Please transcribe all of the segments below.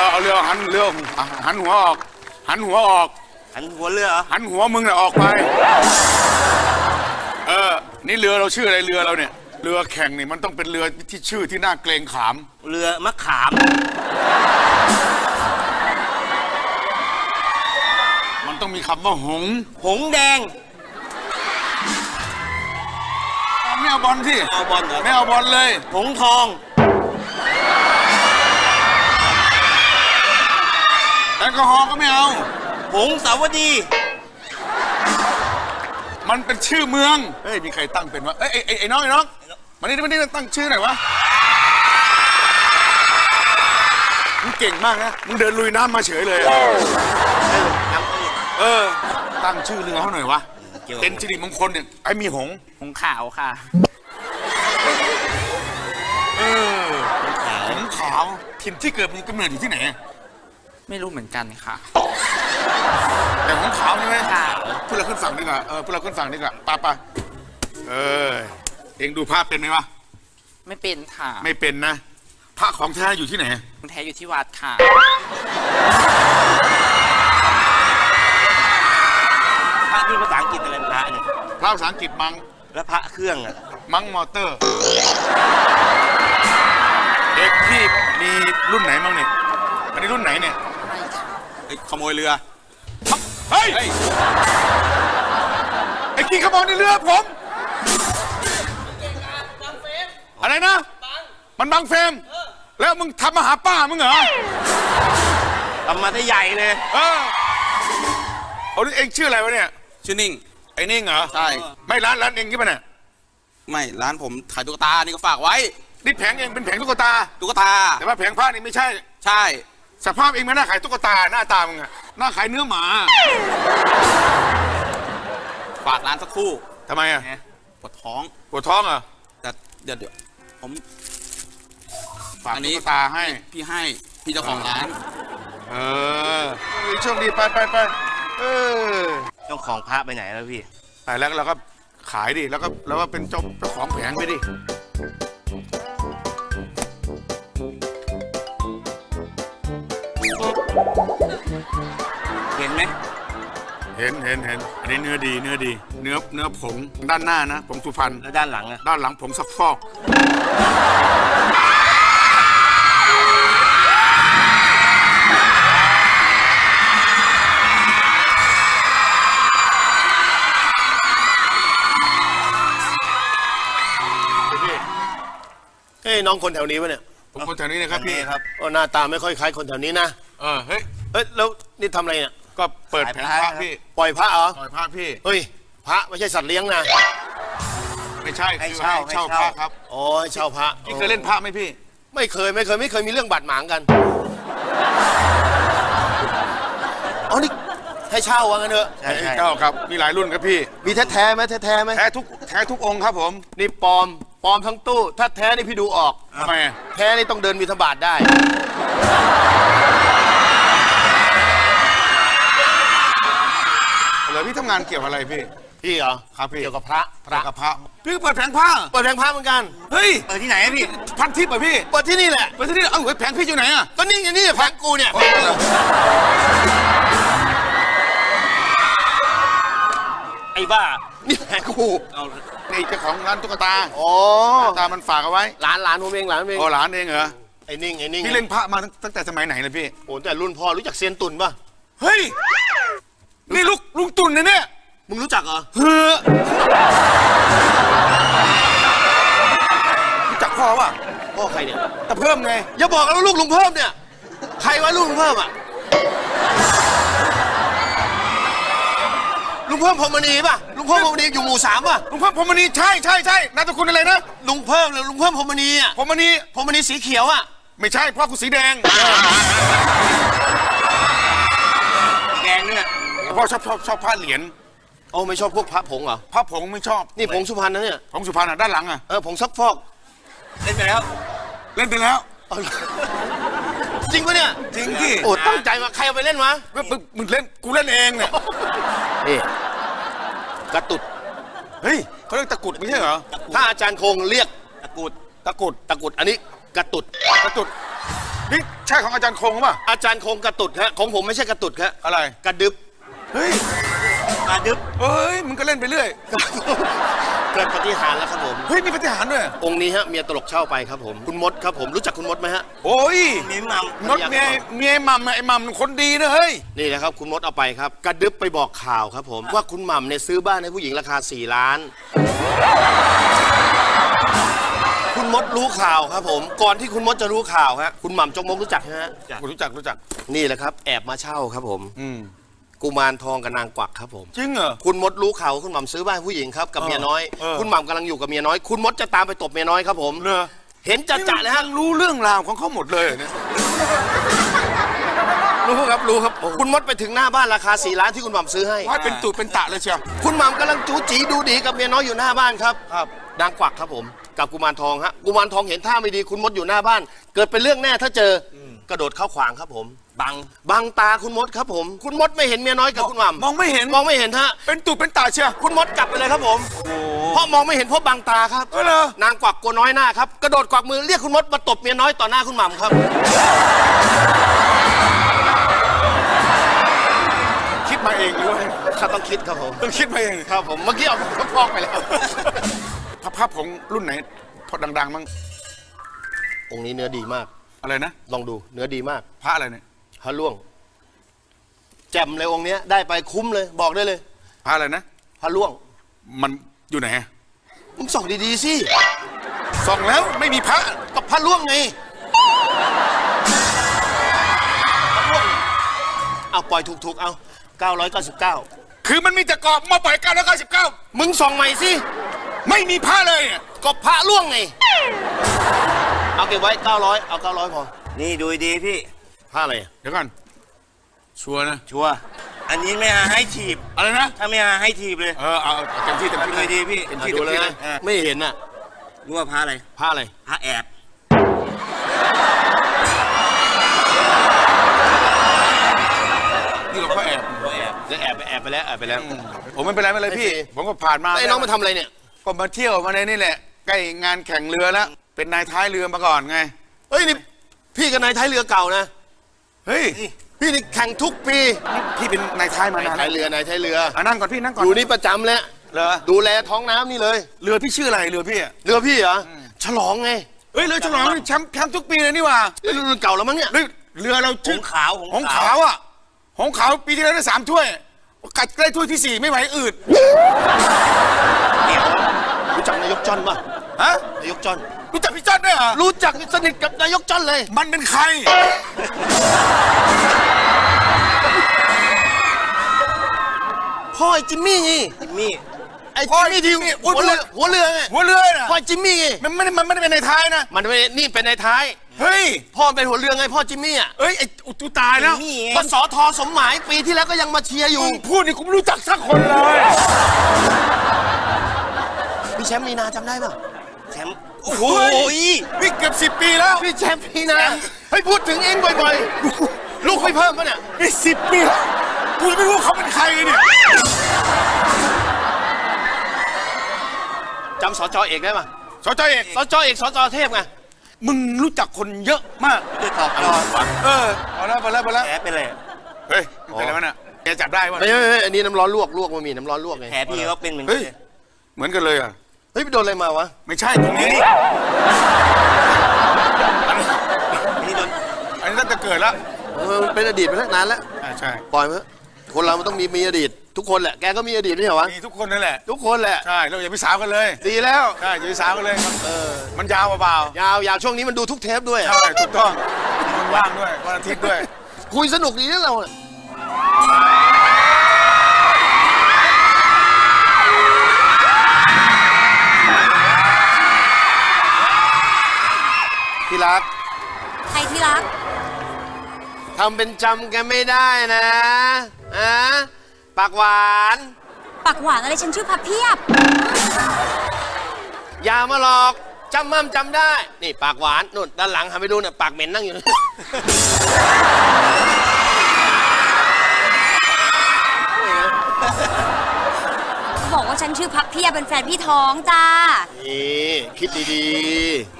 รือเอาเรือหันเรือหันหัวออก หันหัวออก หันหัวเรือเหรอหันหัวมึงน่ะออกไป เออ นี่เรือเราชื่ออะไรเรือเราเนี่ย เรือแข่งนี่มันต้องเป็นเรือที่ชื่อที่น่าเกรงขาม เรือมะขาม มันต้องมีคำว่าหงส์หงแดงเอาไม่เอาบอลสิเอาบอลเหรอไม่เอาบอลเลย หงทอง แอลกอฮอล์ก็ไม่เอา หงสาวดี มันเป็นชื่อเมือง เฮ้ย มีใครตั้งเป็นวะเอ้ยไอ้ไอ้ไอ้น้องไอ้น้องมานี่มานี่ตั้งชื่อหน่อยวะ มึงเก่งมากนะ มึงเดินลุยน้ำมาเฉยเลยอะน้ำตื้นเออ ตั้งชื่อเรือเขาหน่อยวะ เกี่ยวเป็นสิริมงคลเนี่ย ไอ้มีหงส์หงขาวค่ะเออขาวหงส์ขาว ถิ่นที่เกิดมันกำเนิดอยู่ที่ไหนอะ ไม่รู้เหมือนกันค่ะ แต่หงส์ขาวใช่ไหมขาวพวกเราขึ้นฝั่งดีกว่า เออพวกเราขึ้นฝั่งดีกว่าปะปะเออ เองดูภาพเป็นไหมวะ ไม่เป็นค่ะไม่เป็นนะ พระของแท้อยู่ที่ไหน คุณแท้อยู่ที่วัดค่ะ พระที่ภาษาอังกฤษอะไรพระเนี่ย พระภาษาอังกฤษมัง แล้วพระเครื่องอะ มังมอเตอร์ เด็กพี่มีรุ่นไหนมั้งเนี่ย อันนี้รุ่นไหนเนี่ย ไม่ค่ะขโมยเรือ เฮ้ย ไอ้ขี้ขโมยในเรือผม อะไรนะ มันบังเฟรม แล้วมึงทำมาหาป้ามึงเหรอ ทำมาได้ใหญ่เลยเออเอาดิเองชื่ออะไรวะเนี่ย ชื่อนิ่ง ไอ้นิ่งเหรอ ใช่ ไม่ร้านร้านเองใช่ปะเนี่ย ไม่ร้านผมขายตุ๊กตา นี่ก็ฝากไว้ นี่แผงเองเป็นแผงตุ๊กตา ตุ๊กตา แต่ว่าแผงผ้านี่ไม่ใช่ ใช่ สภาพเองไม่น่าขายตุ๊กตาหน้าตามึงอะหน้าขายเนื้อหมาฝากร้านสักครู่ทำไมอะไงปวดท้องปวดท้องเหรอแต่เดี๋ยวเดี๋ยวผมฝากอันนี้ตุ๊กตาให้พี่ให้พี่เจ้าของร้าน เออโชคดีไปไปไปเออเจ้าของพระไปไหนแล้วพี่ไปแล้วเราก็ขายดิแล้วก็แล้วก็เป็นเจ้าเจ้าของแผงไปดิ เห็นไหมเห็นเห็นเห็นอันนี้เนื้อดีเนื้อดี เนื้อเนื้อผงด้านหน้านะผงสุพรรณแล้วด้านหลังอะด้านหลังผงซักฟอก เฮ้ยน้องคนแถวนี้วะเนี่ยผมคนแถวนี้นะครับพี่ครับโอ้หน้าตาไม่ค่อยคล้ายคนแถวนี้นะ เออเฮ้ยเฮ้ยแล้วนี่ทำอะไรเนี่ยก็เปิดแผงพระพี่ปล่อยพระเหรอปล่อยพระพี่ เฮ้ยพระไม่ใช่สัตว์เลี้ยงนะไม่ใช่ให้คือเช่าให้เช่าให้พเช่าระครับอ๋อให้เช่าพระพี่เคยเล่นพระไหมพี่ ไม่เคยไม่เคยไม่เคยมีเรื่องบาดหมางกันอ๋อนี่ให้เช่าว่างั้นเถอะใช่ใช่ เช่าครับมีหลายรุ่นครับพี่มีแท้แท้ๆไหมแท้แท้ๆไหมแท้ทุกแท้ทุกองค์ครับผมนี่ปลอมปลอมทั้งตู้ ถ้าแท้นี่พี่ดูออก ทำไมอะแท้นี่ต้องเดินมีทบาทได้ อพี่ทำงานเกี่ยวอะไรพี่ พี่เหรอครับพี่ เกี่ยวกับพระพระเกี่ยวกับพระพี่เปิดแผงพระเปิดแผงพระเหมือนกันเฮ้ยเปิดที่ไหนอะพี่พันทิพย์เหรอพี่เปิดที่นี่แหละเปิดที่นี่เอ้าเฮ้ยแผงพี่อยู่ไหนอะก็นี่ไงนี่แผงกูเนี่ยไอ้บ้านี่แผงกูเอานี่เจ้าของร้านตุ๊กตาอ๋อตุ๊กตามันฝากเอาไว้หลานหลานผมเองหลานผมเองโอ้หลานเองเหรอไอ้นิ่งไอ้นิ่งพี่เล่นพระมาตั้งตั้งแต่สมัยไหนเลยพี่โอ้แต่รุ่นพ่อรู้จักเซียนตุนป่ะเฮ้ยนี่ลูกลุงตุ่ นนะเนี่ยมึงรู้จักเหรอเฮ้อรู้จักพ่อวะพ่อใครเนี่ยแต่เพิ่มไงอย่าบอกนะว่าลูกลุงเพิ่มเนี่ย ใครวะลูกลุงเพิ่มอะลุงเพิ่มพรหมณีป่ะลุงเพิ่มพรหมณีอยู่หมู่สามป่ะลุงเพิ่มพรหมณีใช่ใช่ใช่นามสกุลอะไรนะลุงเพิ่มเลยลุงเพิ่มพรหมณีอะพรหมณีพรหมณีสีเขียวอะไม่ใช่พ่อกูสีแดง พ่อชอบชอบชอบผ้าเหรียญโอ้ไม่ชอบพวกพระผงเหรอผ้าผงไม่ชอบนี่ผงสุพรรณนะเนี่ย ผงสุพรรณอะด้านหลังอะเออผงซักฟอก เล่นไปแล้ว เล่นไปแล้วเอาเหรอจริงปะเนี่ย จริงที่โอ้ตั้งใจมาใครเอาไปเล่นวะมึงมึงมึงเล่นกูเล่นเองเนี่ยนี่กระตุดเฮ้ยเขาเรียกตะกรุดไม่ใช่เหรอ ถ้าอาจารย์คงเรียกตะกรุดตะกรุดตะกรุดอันนี้กระตุดตะกรุดนี่ใช่ของอาจารย์คงป่ะอาจารย์คงกระตุดฮะของผมไม่ใช่กระตุดฮะอะไรกระดึบ เฮ้ยมาดึบเฮ้ยมึงก็เล่นไปเรื่อย เกิดปฏิหารย์แล้วครับผม เฮ้ยมีปฏิหารย์ด้วยองค์นี้ฮะเมียตลกเช่าไปครับผม คุณมดครับผมรู้จักคุณมดไหมฮะ โอ้ยมีมัมนดเมียเมียไอ้หมัมอะไอ้หมัมคนดีนะเฮ้ยนี่นะครับคุณมดเอาไปครับ กระดึบไปบอกข่าวครับผม ว่าคุณหม่ำเนี่ยซื้อบ้านให้ผู้หญิงราคา 4 ล้าน คุณมดรู้ข่าวครับผม ก่อนที่คุณมดจะรู้ข่าวฮะคุณหม่ำจงมกรู้จักไหมฮะ รู้จักรู้จัก นี่แหละครับ แอบมาเช่าครับผม อืม กุมารทองกับนางกวักครับผม จริงเหรอ คุณมดรู้ข่าวว่าคุณหม่ำซื้อบ้านให้ผู้หญิงครับกับเออเมียน้อย เออ คุณหม่ำกำลังอยู่กับเมียน้อย คุณมดจะตามไปตบเมียน้อยครับผมเลอเห็นจะจะเลยฮะรู้เรื่องราวของเขาหมดเลยเหรอเนี่ยรู้ครับรู้ครับ คุณมดไปถึงหน้าบ้านราคา4ล้านที่คุณหม่ำซื้อให้ ว่าเป็นตุเป็นตะเลยเชียว คุณหม่ำกำลังจูจีดูดีกับเมียน้อยอยู่หน้าบ้านครับครับ นางกวักครับผม กับกุมารทองฮะกุมารทองเห็นท่าไม่ดีคุณมดอยู่หน้าบ้าน เกิดเป็นเรื่องแน่ถ้าเจอกระโดดเข้าขวางครับผม บังบังตาคุณมดครับผม คุณมดไม่เห็นเมียน้อยกับคุณหม่ำมองไม่เห็นมองไม่เห็นฮะเป็นตุเป็นตะเชียวคุณมดกลับไปเลยครับผมเพราะมองไม่เห็นเพราะบังตาครับเออเหรอนางกวักกลัวน้อยหน้าครับกระโดดกวักมือเรียกคุณมดมาตบเมียน้อยต่อหน้าคุณหม่ำครับคิดมาเองด้วยข้าต้องคิดครับผมต้องคิดมาเองครับผมเมื่อกี้เอาเขาพอกไปแล้วพระภาพของรุ่นไหนพอดังๆมั้งองค์นี้เนื้อดีมากอะไรนะ ลองดูเนื้อดีมาก พระอะไรเนี่ย พระล่วง แจ่มเลยองค์เนี้ยได้ไปคุ้มเลย บอกได้เลย พระอะไรนะ พระล่วง มันอยู่ไหนอะมึงส่องดีๆสิส่องแล้วไม่มีพระกับพระล่วงไงพระล่วงเอาปล่อยถูกๆเอา999 คือมันมีแต่กรอบมาปล่อย999 มึงส่องใหม่สิไม่มีพระเลยอะก็พระล่วงไง เอาเก็บไว้ 900 เอา 900 พอ นี่ดูดีพี่ ผ้าอะไรอะเดี๋ยวก่อน ชัวร์นะ ชัวร์อันนี้ไม่หาให้ถีบ อะไรนะ ถ้าไม่หาให้ถีบเลยเออเอาเอาเต็มที่เต็มที่ดูดีพี่เต็มอะที่ดูเต็มเลยที่เลนะยเออไม่เห็นน่ะรู้ว่าพระอะไรผ้าอะไร พระแอบนี่ก็พ่อแอบพระแอบจะแอบไปแอบไปแล้วแอบไปแล้ว ผมไม่เป็นไรไม่เป็นไรพี่ไม่เป็นไรผมก็ผ่านมาไอ้น้องมาทำอะไรเนี่ย ก็มาเที่ยวมาในนี่แหละ ใกล้งานแข่งเรือแล้ว เป็นนายท้ายเรือมาก่อนไงเฮ้ยนี่พี่กับนายท้ายเรือเก่านะ เฮ้ย พี่นี่แข่งทุกปีพี่เป็นนายท้ายมานานท้ายเรือนายท้ายเรืออะนั่งก่อนพี่นั่งก่อนอยู่นี่ประจำแล้วเหรอดูแลท้องน้ำนี่เลย เรือพี่ชื่ออะไรเรือพี่อะเรือพี่เหรอฉลองไงเฮ้ยเรือฉลองนี่แชมป์แชมป์ทุกปีเลยนี่หว่าเรือรุ่นเก่าแล้วมั้งเนี่ยเรือเรือเราหชื่องขาวหงขาวอะหงขาวปีที่แล้วได้สามถ้วยกัดใกล้ถ้วยที่สี่ไม่ไหวอืดรู้จักนายกจอนป่ะ ฮะนายกจอนรู้จักพี่จ้อนด้วยเหรอรู้จักสนิทกับนายกจอนเลย มันเป็นใคร พ่อไอ้จิมมี่ไงจิมมี่ไอ้จิมมี่ที่หัวเรือหัวเรือไงหัวเรือน่ะพ่อไอ้จิมมี่ไงมันไม่ได้มันไม่ได้เป็นในท้ายนะมันไม่นี่เป็นในท้ายเฮ้ยพ่อเป็นหัวเรือไงพ่อจิมมี่อะเอ้ยไอ้อุตุตายแล้วจิมมี่ไงก็สอทอสมหมายปีที่แล้วก็ยังมาเชียร์อยู่มึงพูดนี่กูไม่รู้จักสักคนเลยพี่แชมป์นีนาจำได้ป่ะ แชมป์โอ้โหนี่เกือบสิบปีแล้วพี่แชมป์นีนาให้พูดถึงเองบ่อยๆ ลูกไม่เพิ่มปะเนี่ยนี่สิบปีแล้วกูยังไม่รู้ว่าเขาเป็นใครเลยเนี่ยจำสจเอกได้ป่ะสจเอกสจเอกสจเทพไงมึงรู้จักคนเยอะมากด้วยตอบจอเออเอาแล้วเอาแล้วเอาแล้วแผลเป็นไรเฮ้ยเป็นอะไรวะเนี่ยแกจับได้วะไม่ไม่ไม่อันนี้น้ำร้อนลวกลวกมันมีน้ำร้อนลวกไงแผลพี่ก็เป็นเหมือนกัเฮ้นยเลยเหมือนกันเลยอะ เฮ้ยไปโดนอะไรมาวะ ไม่ใช่ตรงนี้อันนี้โดนอันนี้ตั้งแต่เกิดแล้วเออมันเป็นอดีตไปตั้งนานแล้ว อ่าใช่ปล่อยมันเถอะคนเรามันต้องมีมีอดีต ทุกคนแหละ แกก็มีอดีตไม่ใช่เหรอวะ มีทุกคนนั่นแหละ ทุกคนแหละ ใช่เราอย่าไปสาวกันเลยดีแล้ว ใช่อย่าไปสาวกันเลยครับเออ มันยาวเบายาวยาวช่วงนี้มันดูทุกเทปด้วยๆใช่ถูกต้องมีคนว่างด้วยวันอาทิตย์ด้วย คุยสนุกดีนะเราเนี่ย รักใครที่รัก ทำเป็นจำกันไม่ได้นะอะปากหวาน ปากหวานอะไรฉันชื่อพับเพียบ อย่ามาหลอกจำมั่มจำได้ นี่ปากหวานนู่นด้านหลังหันไปดูน่ะปากเหม็นนั่งอยู่นะบอกว่าฉันชื่อพับเพียบเป็นแฟนพี่ท้องจ้า นี่คิดดีไ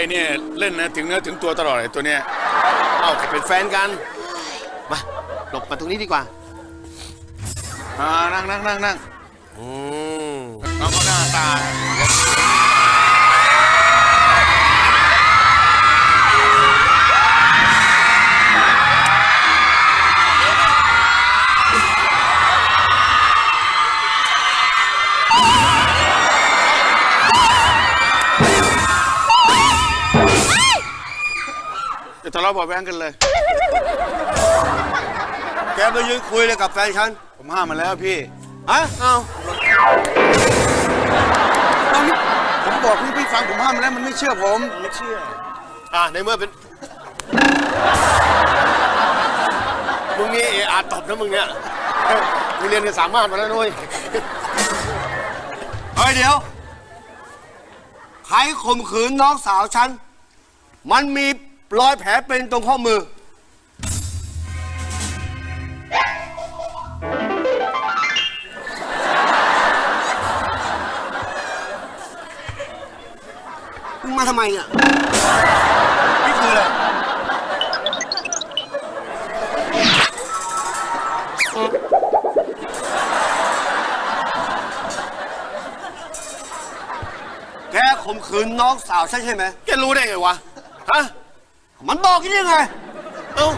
อ้เนี่ยเล่นนะถึงเนื้อถึงตัวตลอดไอ้ตัวเนี้ยเอ้าเป็นแฟนกัน มาหลบมาตรงนี้ดีกว่าอ่านั่งนั่งนั่งนั่งอืมเอาเขาหน้าตา เลาะเบาะแว้งกันเลย แกมายืนคุยเลยกับแฟนฉันผมห้ามมาแล้วพี่อะเอาตอนนี้ผมบอกพี่พี่ฟังผมห้ามมาแล้วมันไม่เชื่อผม ไม่เชื่อ อะในเมื่อเป็น มึงนี่เออาตบนะมึงเนี่ยเฮ้ยมึงเรียนกันสามารถมาแล้วนุ้ยเฮ้ยเดี๋ยว ใครข่มขืนน้องสาวฉัน มันมี รอยแผลเป็นตรงข้อมือ มึงมาทำไมเนี่ยนี่คืออะไรแกข่มขืนน้องสาวฉันใช่ไหมแกรู้ได้ไงวะ ฮะ มันบอกกันยังไง เอ้า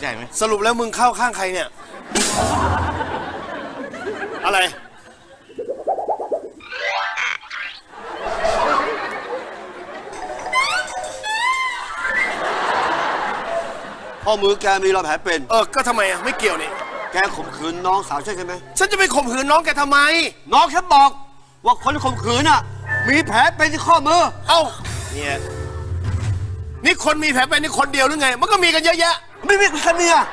ใช่ไหมสรุปแล้วมึงเข้าข้างใครเนี่ย อะไร ข้อมือแกมีรอยแผลเป็น เออ ก็ทำไมอะ ไม่เกี่ยวนี่ แกข่มขืนน้องสาวฉันใช่ไหม ฉันจะไปข่มขืนน้องแกทำไม น้องฉันบอกว่าคนข่มขืนอะ มีแผลเป็นที่ข้อมือ เอ้า เนี่ย นี่คนมีแผลเป็นนี่คนเดียวหรือไง มันก็มีกันเยอะแยะ ไม่มีใครมีอะ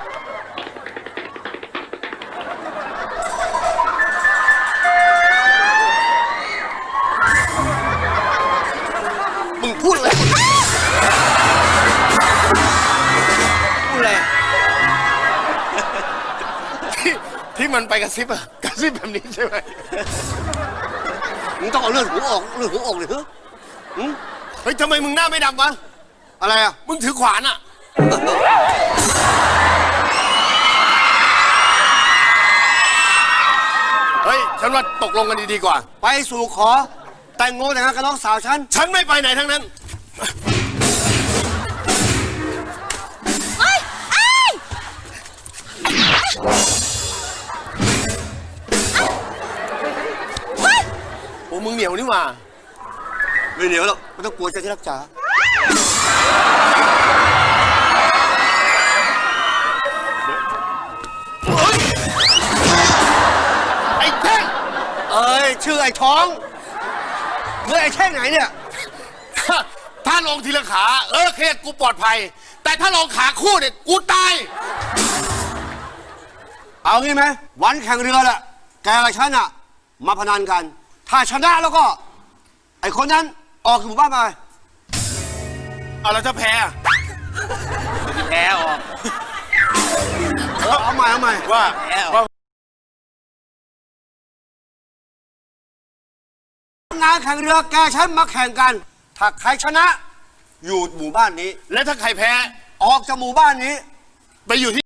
มันไปกระซิบอะกระซิบแบบนี้ใช่ไหมมึงต้องเอาเลือดหูออกเลือดหูออกเลยเหรอหึเฮ้ยทำไมมึงหน้าไม่ดำวะอะไรอะมึงถือขวานอะเฮ้ยฉันว่าตกลงกันดีๆกว่า ไปสู่ขอแต่งงานแต่งงานกับน้องสาวฉัน ฉันไม่ไปไหนทั้งนั้น อ้มึงเหนียวนี่หว่าไม่เหนียวหรอกไม่ต้องกลัวจะที่รักจ๋าไอ้แท่งเอ้ยชื่อไอ้ท้องเมื่อไอ้แท่งไหนเนี่ย ถ้าถ้าลงทีละขา เออเคกูปลอดภัย แต่ถ้าลงขาคู่เนี่ยกูตาย เอางี้ไหมวันแข่งเรือแหละแกกับฉันอะมาพนันกัน ถ้าชนะแล้วก็ ไอ้คนนั้นออกจากหมู่บ้านไปเอาแล้วถ้าแพ้อะแพ้ออกเอาใหม่เอาใหม่ ว่าแพ้ออกว่า งานแข่งเรือแกฉันมาแข่งกัน ถ้าใครชนะ อยู่หมู่บ้านนี้ แล้วถ้าใครแพ้ ออกจากหมู่บ้านนี้ ไปอยู่ที่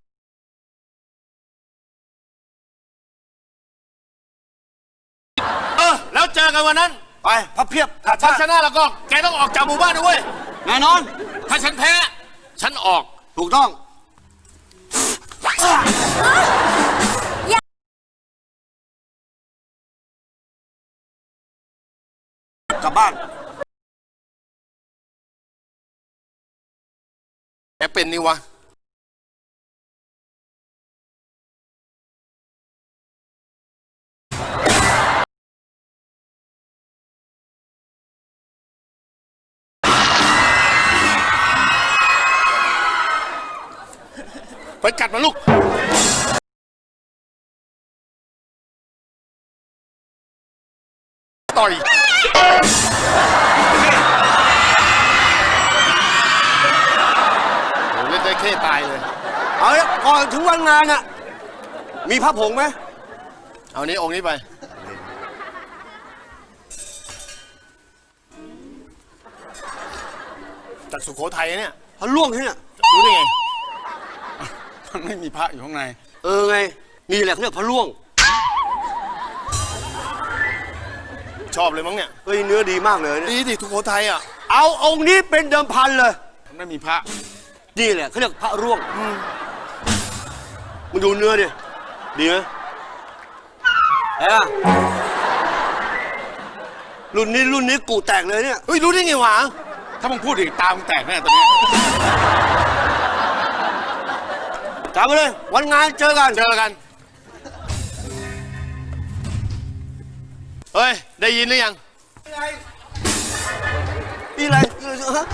เออ แล้วเจอกันวันนั้น ไปพับเพียบกลับ ถ้าบ้านชนะแล้วก็แกต้องออกจากหมู่บ้านด้วยแน่นอน ถ้าฉันแพ้ ฉันออก ถูกต้อง กลับบ้านแกเป็นนี่วะ ดมันลูกต่อยนี่ตายเลย เอาละก่อนถึงวันงานน่ะ มีพระผงไหมเอานี้องค์นี้ไป จากสุโขทัยเนี่ยพระล่วงที่เนี่ย รู้ได้ไง มันไม่มีพระอยู่ข้างใน เออไง นี่แหละเขาเรียกพระล่วง ชอบเลยมั้งเนี่ย เฮ้ยเนื้อดีมากเลยเนี่ย ดีดิสุโขทัยอะ เอาองค์นี้เป็นเดิมพันเลย มันไม่มีพระ นี่แหละเขาเรียกพระร่วงมึงดูเนื้อดิ ดีไหมเอ้ยรุ่นนี้รุ่นนี้กูแตกเลยเนี่ย เฮ้ยรู้ได้ไงวะ ถ้ามึงพูดอีกตามมึงแตกแน่ตอนนี้ จำไว้เลย วันงานเจอกันเจอกัน เฮ้ย ได้ยินหรือยังนี่อะไรนี่อะไรฮะ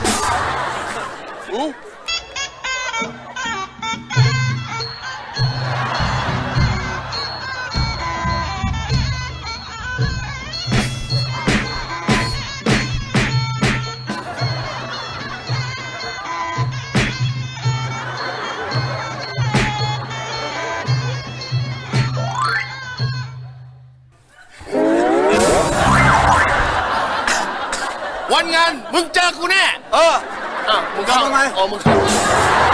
อืม วันงาน มึงเจอกูแน่ เออ อ้าว มึง